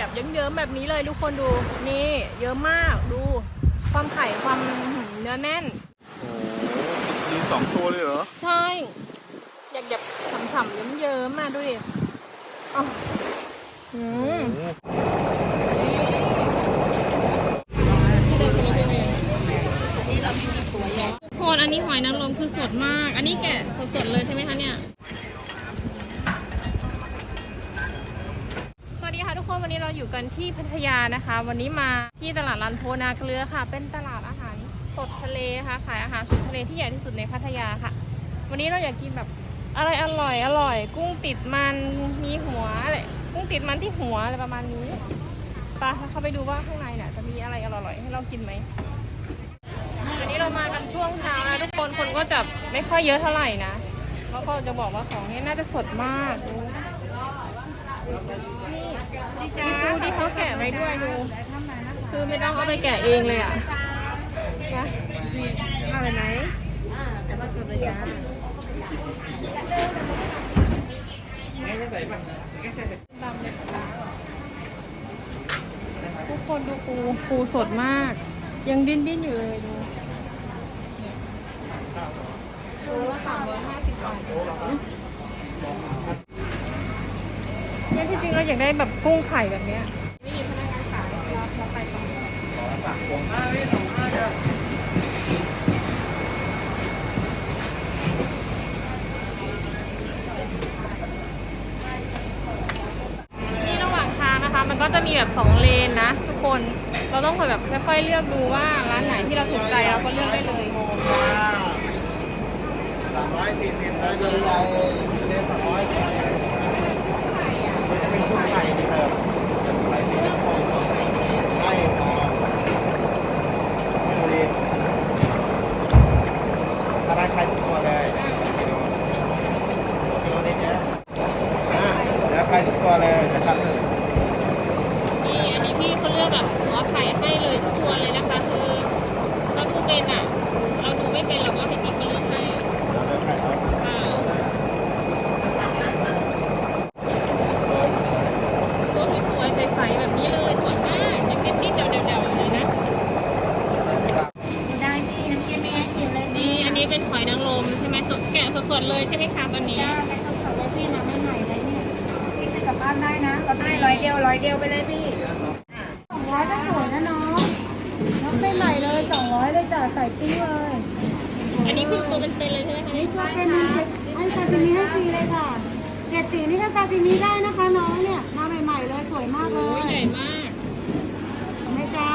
แบบเยิ้มๆแบบนี้เลยทุกคนดูนี่ เยอะมากดู ความไข่ความเนื้อแน่นโอ้มีสองตัวเลยเหรอ ใช่ อยากแบบฉ่ำๆเยิ้มๆมาดูดิอ๋ออืมโอ้ทุกคนอันนี้หอยนางรมคือสดมาก อันนี้แกะสดๆเลยใช่ไหมคะเนี่ย เราอยู่กันที่พัทยานะคะ วันนี้มาที่ตลาดลันโพนาเกลือค่ะ เป็นตลาดอาหารสดทะเลค่ะ ขายอาหารสดทะเลที่ใหญ่ที่สุดในพัทยาค่ะ วันนี้เราอยากกินแบบอะไรอร่อยอร่อย กุ้งติดมันมีหัวอะไรกุ้งติดมันที่หัวอะไรประมาณนี้ไปะเข้าไปดูว่าข้างในเนี่ยจะมีอะไรอร่อยๆให้เรากินไหมวันนี้เรามากันช่วงเช้านะทุกคนคนก็จะไม่ค่อยเยอะเท่าไหร่นะแล้วก็จะบอกว่าของนี้น่าจะสดมากนี่มีปูที่เขาแกะ ด้วยดู คือไม่ต้องเอาไปแกะเองเลยอะนะอะไรไหมอ่าแต่ว่าจุดระยะดำเลยทุกคนดูปูปูสดมาก ยังดิ้นดิ้นอยู่เลยดูปูละสามร้อยห้าสิบบาทเนี่ยที่จริงเราอยากได้แบบกุ้งไข่แบบเนี้ย ที่ระหว่างทางนะคะ มันก็จะมีแบบสองเลนนะ ทุกคน เราต้องคอยแบบค่อยๆเลือกดูว่าร้านไหนที่เราถูกใจเราก็เลือกได้เลยสามร้อยสี่สิบแล้วเลยเราเรียนสองร้อยมันจะเป็นชุดไข่นี่ครับไข่สีน้ำผงไข่พอไม่รู้ดิถ้าได้ไข่ทุกตัวเลยกิโลกิโลนิดเนี้ยอะแล้วไข่ทุกตัวเลยนะครับ นี่อันนี้พี่เขาเลือกแบบหัวไข่ให้เลยทุกตัวเลยนะคะ คือเราดูเป็นอะ เราดูไม่เป็นเราก็ให้พี่เขาเลือกให้ เราเลือกไข่เอา ค่ะตัวสวยๆใสๆแบบนี้เลยสดมากยังนิ่มๆเดาๆๆเลยนะ ได้พี่น้ำจิ้มไม่ให้ชิมเลย นี่อันนี้เป็นหอยนางรมใช่ไหมสดแกะ สดๆเลยใช่ไหมคะตอนนี้จ้าไปทำสดเลยพี่นะไม่ใหม่เลยเนี่ยพี่ซื้อกลับบ้านได้นะก็ได้ร้อยเดียวร้อยเดียวไปเลยพี่สองร้อยก็สวยนะน้องน้องไม่ใหม่เลยสองร้อยเลยจ้ะใส่ปิ้งเลยอันนี้คือตัวเป็นๆเลยใช่ไหมคะนี่ชอบเป็นให้ซาซิมิให้ฟรีเลยค่ะเกล็ดสีนี่ก็ซาซิมิได้นะคะน้องเนี่ยมาใหม่ๆเลยสวยมากเลโอ้ยยใหญ่มาก เห็นไหมจ๊ะ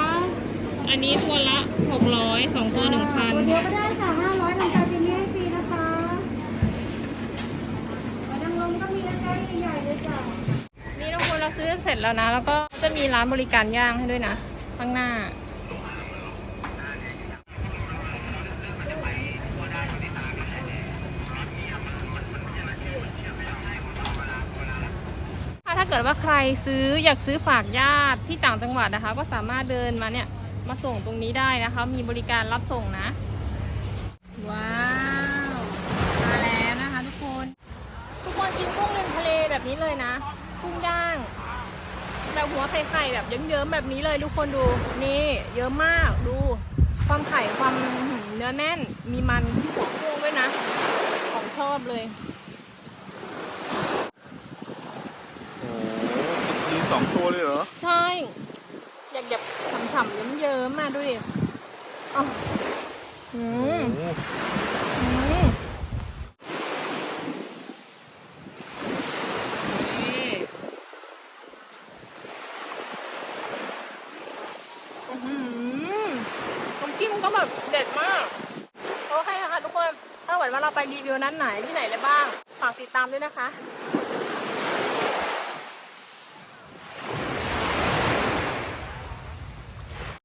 อันนี้ตัวละ600สองตัว1,000ตัวเดียวก็ได้ค่ะห้าร้อยทำซาซิมิให้ฟรีนะคะหอยนางรมก็มีนะคะใหญ่ๆเลยจ้ะ นี่ทุกคนเราซื้อเสร็จ แล้วนะ แล้วก็จะมีร้านบริการย่างให้ด้วยนะ ข้างหน้า ถ้าเกิดว่าใครซื้ออยากซื้อฝากญาติที่ต่างจังหวัดนะคะ ก็สามารถเดินมาเนี่ยมาส่งตรงนี้ได้นะคะ มีบริการรับส่งนะ ว้าว มาแล้วนะคะทุกคน ทุกคนกินกุ้งริมทะเลแบบนี้เลยนะ กุ้งย่าง แบบหัวไข่ไข่แบบเยิ้มๆแบบนี้เลยทุกคนดูนี่เยอะมากดู ความไข่ความเนื้อแน่น มีมันที่หัวกุ้งด้วยนะ ของชอบเลยโอ้มีสองตัวเลยเหรอ ใช่ อยากแบบฉ่ำๆเยิ้มๆมาดูดิอ๋ออืมโอ้อืมอื้อหือน้ำจิ้ม ก็แบบเด็ดมาก โอเคค่ะทุกคน ถ้าเกิดว่าเราไปรีวิวนั้นไหนที่ไหนเลยบ้าง ฝากติดตามด้วยนะคะ